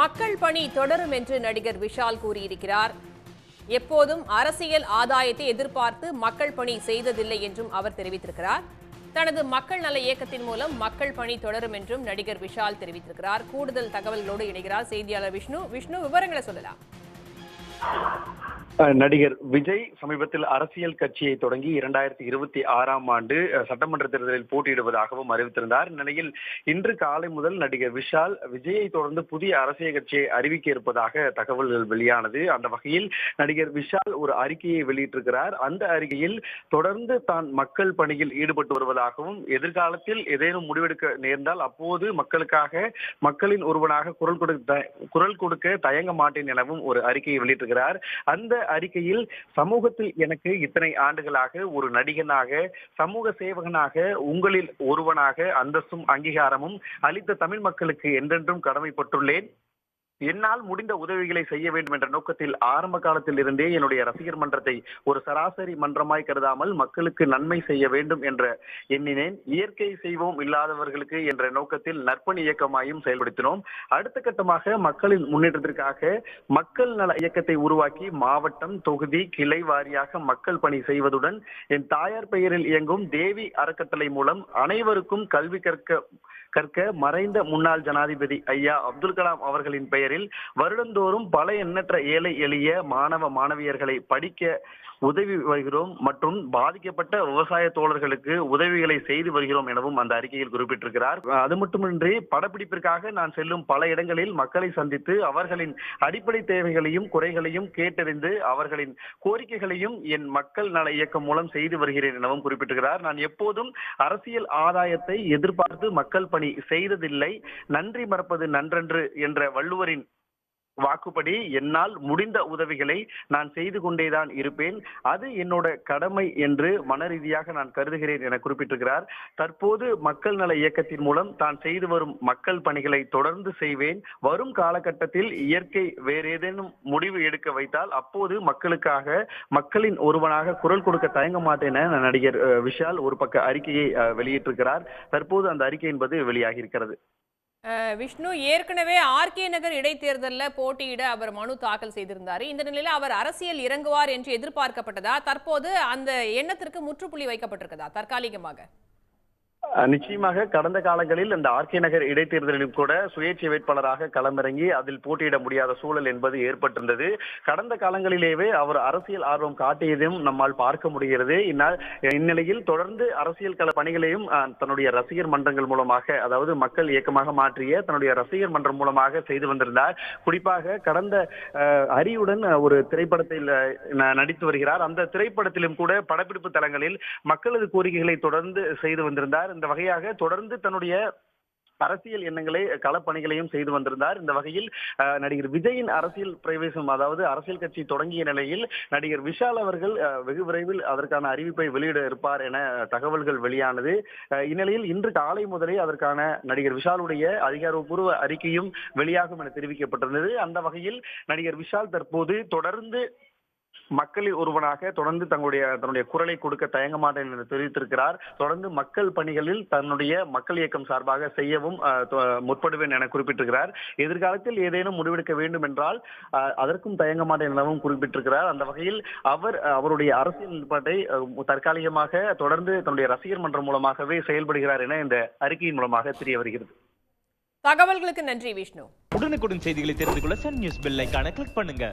மக்கள் பணி தொடரும் என்று நடிகர் விஷால் கூறியிருக்கிறார். எப்போதும் அரசியல் ஆதாயத்தை எதிர்பார்த்து மக்கள் பணி செய்ததில்லை என்றும் அவர் தெரிவித்திருக்கிறார். தனது மக்கள் நல இயக்கத்தின் மூலம் மக்கள் பணி தொடரும் என்றும் நடிகர் விஷால் தெரிவித்திருக்கிறார். கூடுதல் தகவல்களோடு இணைகிறார் செய்தியாளர் விஷ்ணு. விஷ்ணு விவரங்களை சொல்லலாம். நடிகர் விஜய் சமீபத்தில் அரசியல் கட்சியை தொடங்கி இரண்டாயிரத்தி இருபத்தி ஆறாம் ஆண்டு சட்டமன்ற தேர்தலில் போட்டியிடுவதாகவும் அறிவித்திருந்தார். இந்நிலையில் இன்று காலை முதல் நடிகர் விஷால் விஜயை தொடர்ந்து புதிய அரசியல் கட்சியை அறிவிக்க இருப்பதாக தகவல்கள் வெளியானது. அந்த வகையில் நடிகர் விஷால் ஒரு அறிக்கையை வெளியிட்டிருக்கிறார். அந்த அறிக்கையில் தொடர்ந்து தான் மக்கள் பணியில் ஈடுபட்டு வருவதாகவும் எதிர்காலத்தில் ஏதேனும் முடிவெடுக்க நேர்ந்தால் அப்போது மக்களுக்காக மக்களின் ஒருவனாக குரல் கொடுக்க குரல் கொடுக்க தயங்க மாட்டேன் எனவும் ஒரு அறிக்கையை வெளியிட்டிருக்கிறார். அந்த அறிக்கையில் சமூகத்தில் எனக்கு இத்தனை ஆண்டுகளாக ஒரு நடிகனாக சமூக சேவகனாக உங்களில் ஒருவனாக அந்தஸ்தும் அங்கீகாரமும் அளித்த தமிழ் மக்களுக்கு என்றென்றும் கடமைப்பட்டுள்ளேன். என்னால் முடிந்த உதவிகளை செய்ய வேண்டும் என்ற நோக்கத்தில் ஆரம்ப காலத்தில் இருந்தே என்னுடைய ரசிகர் மன்றத்தை ஒரு சராசரி மன்றமாய் கருதாமல் மக்களுக்கு நன்மை செய்ய வேண்டும் என்ற எண்ணினேன். இயற்கை செய்வோம் இல்லாதவர்களுக்கு என்ற நோக்கத்தில் நற்பணி இயக்கமாயும் செயல்படுத்தினோம். அடுத்த கட்டமாக மக்களின் முன்னேற்றத்திற்காக மக்கள் நல இயக்கத்தை உருவாக்கி மாவட்டம் தொகுதி கிளை வாரியாக மக்கள் பணி செய்வதுடன் என் தாயார் பெயரில் இயங்கும் தேவி அறக்கட்டளை மூலம் அனைவருக்கும் கல்வி கற்க கற்க மறைந்த முன்னாள் ஜனாதிபதி ஐயா அப்துல் கலாம் அவர்களின் பெயரில் பெயரில் வருடந்தோறும் பல எண்ணற்ற ஏழை எளிய மாணவ மாணவியர்களை படிக்க உதவி வருகிறோம் மற்றும் பாதிக்கப்பட்ட விவசாய தோழர்களுக்கு உதவிகளை செய்து வருகிறோம் எனவும் அந்த அறிக்கையில் குறிப்பிட்டிருக்கிறார். அது மட்டுமின்றி படப்பிடிப்பிற்காக நான் செல்லும் பல இடங்களில் மக்களை சந்தித்து அவர்களின் அடிப்படை தேவைகளையும் குறைகளையும் கேட்டறிந்து அவர்களின் கோரிக்கைகளையும் என் மக்கள் நல இயக்கம் மூலம் செய்து வருகிறேன் எனவும் குறிப்பிட்டிருக்கிறார். நான் எப்போதும் அரசியல் ஆதாயத்தை எதிர்பார்த்து மக்கள் பணி செய்ததில்லை. நன்றி மறப்பது நன்றன்று என்ற வள்ளுவரின் வாக்குப்படி என்னால் முடிந்த உதவிகளை நான் செய்து கொண்டேதான் இருப்பேன். அது என்னோட கடமை என்று மன ரீதியாக நான் கருதுகிறேன் என குறிப்பிட்டிருக்கிறார். தற்போது மக்கள் நல இயக்கத்தின் மூலம் தான் செய்து வரும் மக்கள் பணிகளை தொடர்ந்து செய்வேன். வரும் காலகட்டத்தில் இயற்கை வேறு ஏதேனும் முடிவு எடுக்க வைத்தால் அப்போது மக்களுக்காக மக்களின் ஒருவனாக குரல் கொடுக்க தயங்க மாட்டேன் என நடிகர் விஷால் ஒரு பக்க அறிக்கையை வெளியிட்டிருக்கிறார். தற்போது அந்த அறிக்கை என்பது வெளியாகி இருக்கிறது விஷ்ணு ஏற்கனவே ஆர்கே நகர் இடைத்தேர்தலில் போட்டியிட அவர் மனு தாக்கல் செய்திருந்தார். இந்த நிலையில் அவர் அரசியல் இறங்குவார் என்று எதிர்பார்க்கப்பட்டதா? தற்போது அந்த எண்ணத்திற்கு முற்றுப்புள்ளி வைக்கப்பட்டிருக்கதா? தற்காலிகமாக. நிச்சயமாக கடந்த காலங்களில் இந்த ஆர்கே நகர் இடைத்தேர்தலிலும் கூட சுயேட்சை வேட்பாளராக களமிறங்கி அதில் போட்டியிட முடியாத சூழல் என்பது ஏற்பட்டிருந்தது. கடந்த காலங்களிலேயே அவர் அரசியல் ஆர்வம் காட்டியதையும் நம்மால் பார்க்க முடிகிறது. இந்நிலையில் தொடர்ந்து அரசியல் கள பணிகளையும் தன்னுடைய ரசிகர் மன்றங்கள் மூலமாக அதாவது மக்கள் இயக்கமாக மாற்றிய தன்னுடைய ரசிகர் மன்றம் மூலமாக செய்து வந்திருந்தார். குறிப்பாக கடந்த அரியுடன் ஒரு திரைப்படத்தில் நடித்து வருகிறார். அந்த திரைப்படத்திலும் கூட படப்பிடிப்பு தளங்களில் மக்களது கோரிக்கைகளை தொடர்ந்து செய்து வந்திருந்தார். இந்த வகையாக தொடர்ந்து தன்னுடைய அரசியல் எண்ணங்களை களப்பணிகளையும் செய்து வந்திருந்தார். இந்த வகையில் நடிகர் விஜயின் அரசியல் பிரவேசம் அதாவது அரசியல் கட்சி தொடங்கிய நிலையில் நடிகர் விஷால் அவர்கள் அஹ், வெகு விரைவில் அதற்கான அறிவிப்பை வெளியிட இருப்பார் என தகவல்கள் வெளியானது. அஹ், இந்நிலையில் இன்று காலை முதலே அதற்கான நடிகர் விஷாலுடைய அதிகாரப்பூர்வ அறிக்கையும் வெளியாகும் என தெரிவிக்கப்பட்டிருந்தது. அந்த வகையில் நடிகர் விஷால் தற்போது தொடர்ந்து மக்களில் ஒருவனாக தொடர்ந்து தங்களுடைய தன்னுடைய குரலை கொடுக்க தயங்க மாட்டேன் என்று தெரிவித்திருக்கிறார். தொடர்ந்து மக்கள் பணிகளில் தன்னுடைய மக்கள் இயக்கம் சார்பாக செய்யவும் முற்படுவேன் என குறிப்பிட்டிருக்கிறார். எதிர்காலத்தில் ஏதேனும் முடிவெடுக்க வேண்டும் என்றால் அஹ், அதற்கும் தயங்க மாட்டேன் எனவும் குறிப்பிட்டிருக்கிறார். அந்த வகையில் அவர் அவருடைய அரசியல் நிலைப்பாட்டை தற்காலிகமாக தொடர்ந்து தன்னுடைய ரசிகர் மன்றம் மூலமாகவே செயல்படுகிறார் என இந்த அறிக்கையின் மூலமாக தெரிய வருகிறது. தகவல்களுக்கு நன்றி விஷ்ணு. உடனுக்குடன் செய்திகளை தெரிந்து கொள்ள சன் நியூஸ் பெல் ஐகானை கிளிக் பண்ணுங்க.